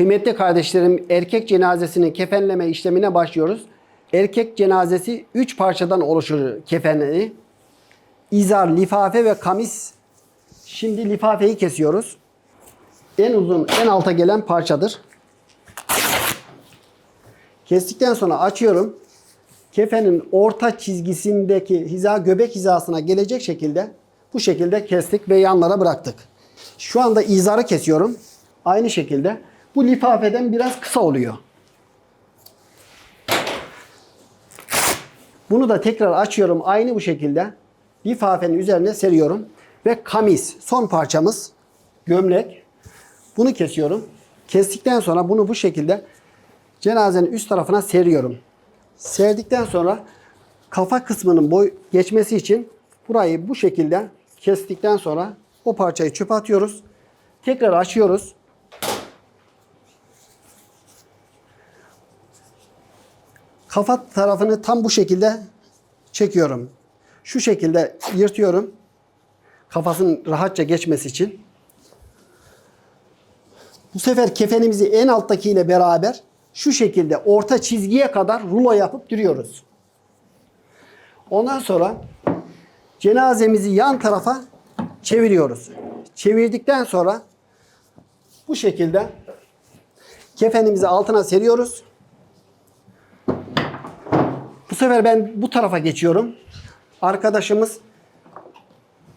Kıymetli kardeşlerim erkek cenazesinin kefenleme işlemine başlıyoruz. Erkek cenazesi 3 parçadan oluşur kefenleri. İzar, lifafe ve kamis. Şimdi lifafeyi kesiyoruz. En uzun, en alta gelen parçadır. Kestikten sonra açıyorum. Kefenin orta çizgisindeki hiza göbek hizasına gelecek şekilde bu şekilde kestik ve yanlara bıraktık. Şu anda izarı kesiyorum. Aynı şekilde bu lifafeden biraz kısa oluyor. Bunu da tekrar açıyorum aynı bu şekilde. Lifafenin üzerine seriyorum. Ve kamis son parçamız gömlek. Bunu kesiyorum. Kestikten sonra bunu bu şekilde cenazenin üst tarafına seriyorum. Serdikten sonra kafa kısmının boy geçmesi için burayı bu şekilde kestikten sonra o parçayı çöpe atıyoruz. Tekrar açıyoruz. Kafa tarafını tam bu şekilde çekiyorum. Şu şekilde yırtıyorum. Kafasının rahatça geçmesi için. Bu sefer kefenimizi en alttakiyle beraber şu şekilde orta çizgiye kadar rulo yapıp duruyoruz. Ondan sonra cenazemizi yan tarafa çeviriyoruz. Çevirdikten sonra bu şekilde kefenimizi altına seriyoruz. Sefer ben bu tarafa geçiyorum. Arkadaşımız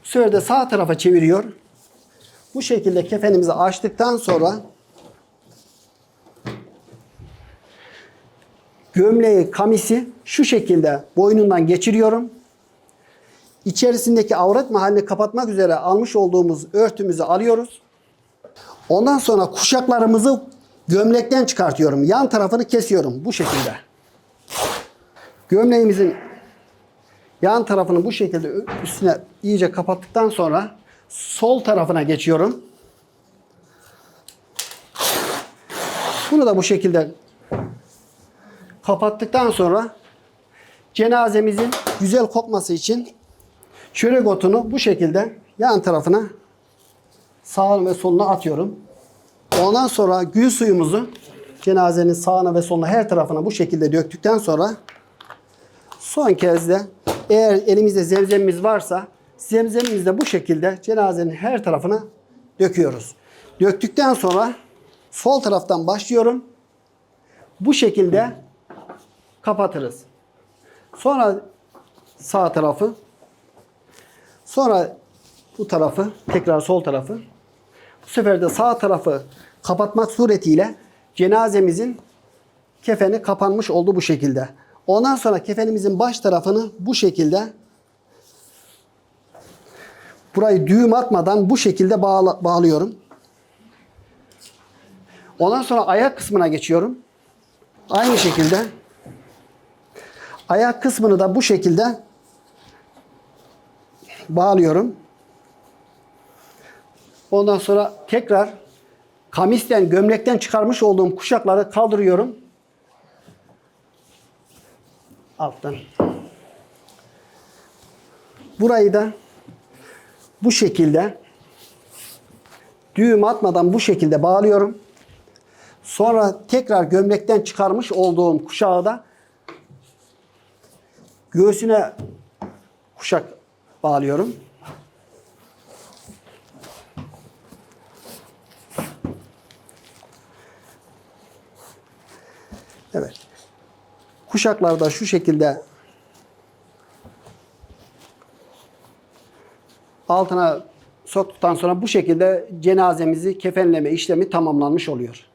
bu sefer de sağ tarafa çeviriyor. Bu şekilde kefenimizi açtıktan sonra gömleği, kamisi şu şekilde boynundan geçiriyorum. İçerisindeki avret mahallini kapatmak üzere almış olduğumuz örtümüzü alıyoruz. Ondan sonra kuşaklarımızı gömlekten çıkartıyorum. Yan tarafını kesiyorum bu şekilde. Gömleğimizin yan tarafını bu şekilde üstüne iyice kapattıktan sonra sol tarafına geçiyorum. Bunu da bu şekilde kapattıktan sonra cenazemizin güzel kokması için çörek otunu bu şekilde yan tarafına sağ ve soluna atıyorum. Ondan sonra gül suyumuzu cenazenin sağına ve soluna her tarafına bu şekilde döktükten sonra son kez de eğer elimizde zemzemimiz varsa zemzemimizi de bu şekilde cenazenin her tarafına döküyoruz. Döktükten sonra sol taraftan başlıyorum. Bu şekilde kapatırız. Sonra sağ tarafı sonra bu tarafı tekrar sol tarafı bu sefer de sağ tarafı kapatmak suretiyle cenazemizin kefeni kapanmış oldu bu şekilde. Ondan sonra kefenimizin baş tarafını bu şekilde burayı düğüm atmadan bu şekilde bağla, bağlıyorum. Ondan sonra ayak kısmına geçiyorum. Aynı şekilde ayak kısmını da bu şekilde bağlıyorum. Ondan sonra tekrar kamisten, gömlekten çıkarmış olduğum kuşakları kaldırıyorum. Alttan. Burayı da bu şekilde düğüm atmadan bu şekilde bağlıyorum. Sonra tekrar gömlekten çıkarmış olduğum kuşağı da göğsüne kuşak bağlıyorum. Evet. Kuşaklarda şu şekilde altına soktuktan sonra bu şekilde cenazemizi kefenleme işlemi tamamlanmış oluyor.